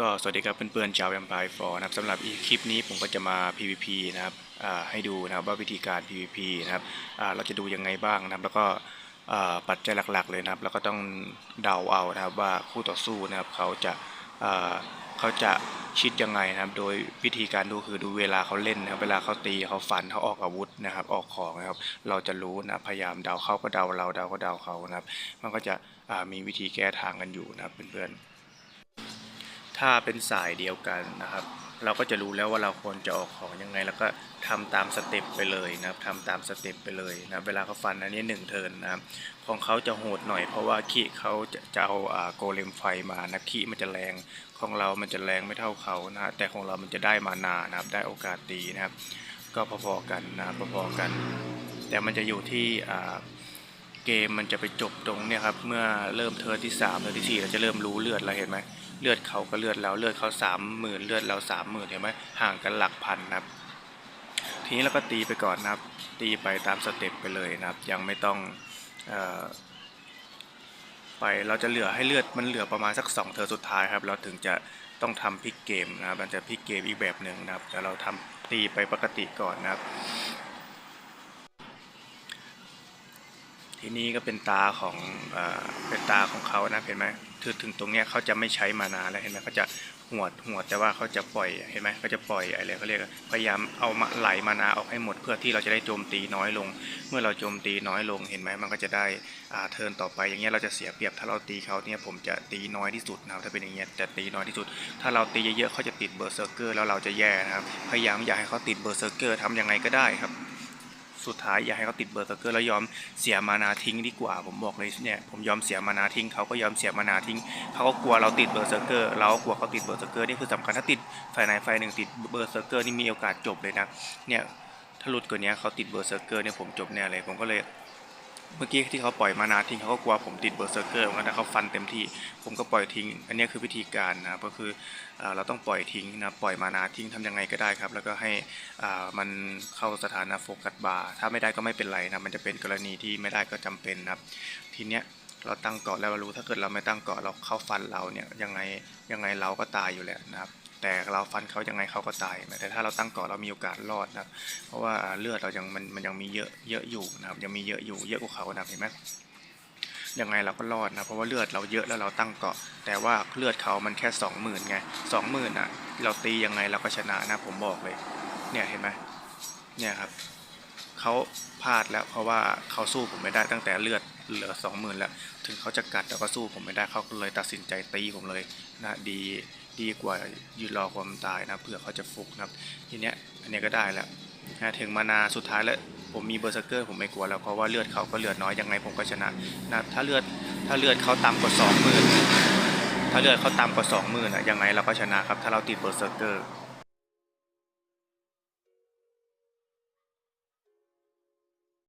ก็สวัสดีครับเพื่อนๆชาวแวมไพร์ฟอร์นะครับสำหรับอีคลิปนี้ผมก็จะมา PVP นะครับให้ดูนะครับว่าวิธีการ PVP นะครับเราจะดูยังไงบ้างนะครับ แล้วก็ปัจจัยหลักๆเลยนะครับ แล้วก็ต้องเดาเอานะครับว่าคู่ต่อสู้นะครับเขาจะเขาจะชิดยังไงนะครับ โดยวิธีการดูคือดูเวลาเขาเล่นนะครับ เวลาเขาตีเขาฟันเขาออกอาวุธนะครับ ออกของนะครับ เราจะรู้นะพยายามเดาเขาก็เดาเราเดาก็เดาเขานะครับ มันก็จะมีวิธีแก้ทางกันอยู่นะครับเพื่อนๆ ถ้าเป็นสายเดียวกันนะครับ เราก็จะรู้แล้วว่าเราควรจะออกของยังไง แล้วก็ทำตามสเต็ปไปเลยนะครับทำตามสเต็ปไปเลยนะเวลาเขาฟันอันนี้หนึ่งเทินนะครับของเขาจะโหดหน่อยเพราะว่าขีเขาจะจะเอาอ่าโกเลมไฟมานะขีมันจะแรงของเรามันจะแรงไม่เท่าเขานะฮะแต่ของเรามันจะได้มานานะครับได้โอกาสตีนะครับ ก็พอๆกันนะพอๆกัน แต่มันจะอยู่ที่อ่าเกมมันจะไปจบตรงเนี่ยครับเมื่อเริ่มเทิร์นที่3เทิร์นที่4เราจะเริ่มรู้เลือดแล้วเห็นไหม เลือดเขาก็เลือดเราเลือดเขาสามหมื่นเลือดเราสามหมื่นเห็นไหมห่างกันหลักพันนะครับ ทีนี้เราก็ตีไปก่อนนะครับ ตีไปตามสเต็ปไปเลยนะครับ ยังไม่ต้องออไปเราจะเหลือให้เลือดมันเหลือประมาณสัก2เทิร์สุดท้ายครับ เราถึงจะต้องทำพลิกเกมนะครับมันจะพลิกเกมอีกแบบหนึ่งนะครับแต่เราทำตีไปปกติก่อนนะครับ ทีนี้ก็เป็นตาของเอเป็นตาของเขานะเห็นไหมถึงถึงตรงเนี้ยเขาจะไม่ใช้มานาแล้วเห็นไหมเขาจะหวดหวดแต่ว่าเขาจะปล่อยเห็นไหมเขาจะปล่อยอะไรเขาเรียกพยายามเอามาไหลมานาออกให้หมดเพื่อที่เราจะได้โจมตีน้อยลง เมื่อเราโจมตีน้อยลงเห็นไหมมันก็จะได้อ่าเทิร์นต่อไปอย่างเงี้ยเราจะเสียเปรียบถ้าเราตีเขาเนี่ยผมจะตีน้อยที่สุดนะครับถ้าเป็นอย่างเงี้ยจะตีน้อยที่สุด ถ้าเราตีเยอะๆเขาจะติดเบอร์เซอร์เกอร์แล้วเราจะแย่นะครับพยายามอย่าให้เขาติดเบอร์เซอร์เกอร์ทำยังไงก็ได้ครับ สุดท้ายอยากให้เขาติดเบอร์เซอร์เกอร์แล้วยอมเสียมานาทิ้งดีกว่า ผมบอกเลยเนี่ยผมยอมเสียมานาทิ้งเขาก็ยอมเสียมานาทิ้งเขาก็กลัวเราติดเบอร์เซอร์เกอร์เรากลัวเขาติดเบอร์เซอร์เกอร์นี่คือสำคัญถ้าติดไฟไหนไฟหนึ่งติดเบอร์เซอร์เกอร์นี่มีโอกาสจบเลยนะเนี่ยถ้าหลุดกว่านี้เขาติดเบอร์เซอร์เกอร์เนี่ยผมจบแน่เลยผมก็เลย เมื่อกี้ที่เขาปล่อยมานาทิ้งเขาก็กลัวผมติดเบอร์เซอร์เกอร์เหมือนกันแต่เขาฟันเต็มที่ ผมก็ปล่อยทิ้ง อันนี้คือวิธีการนะครับก็คือเอ่อเราต้องปล่อยทิ้งนะปล่อยมานาทิ้งทำยังไงก็ได้ครับ แล้วก็ให้มันเข้าสถานะโฟกัสบาร์ถ้าไม่ได้ก็ไม่เป็นไรนะมันจะเป็นกรณีที่ไม่ได้ก็จำเป็นนะครับ ทีเนี้ยเราตั้งเกาะแล้วเรารู้ถ้าเกิดเราไม่ตั้งเกาะเราเข้าฟันเราเนี่ยยังไงยังไงเราก็ตายอยู่แล้วนะครับ แต่เราฟันเขายังไงเขาก็ตายแต่ถ้าเราตั้งเกาะเรามีโอกาสรอดนะเพราะว่าเลือดเรายังมันมันยังมีเยอะเยอะอยู่นะครับยังมีเยอะอยู่เยอะกว่าเขานะเห็นไหมยังไงเราก็รอดนะเพราะว่าเลือดเราเยอะแล้วเราตั้งเกาะ แต่ว่าเลือดเขามันแค่สองหมื่นไงสองหมื่นอะเราตียังไงเราก็ชนะนะผมบอกเลย เนี่ยเห็นไหมเนี่ยครับเขาพลาดแล้วเพราะว่าเขาสู้ผมไม่ได้ตั้งแต่เลือดเหลือสองหมื่นแล้ว ถึงเขาจะกัดแต่ก็สู้ผมไม่ได้เขาเลยตัดสินใจตีผมเลยนะดี ดีกว่ายืนรอความตายนะเผื่อเขาจะฟุกนะครับทีเนี้ยอันเนี้ยก็ได้แล้วนะถึงมานาสุดท้ายแล้วผมมีเบอร์เซอร์เกอร์ผมไม่กลัวแล้วเพราะว่าเลือดเขาก็เลือดน้อยยังไงผมก็ชนะนะถ้าเลือดถ้าเลือดเขาต่ำกว่าสองหมื่นถ้าเลือดเขาต่ำกว่าสองหมื่นอะยังไงเราก็ชนะครับถ้าเราติดเบอร์เซอร์เกอร์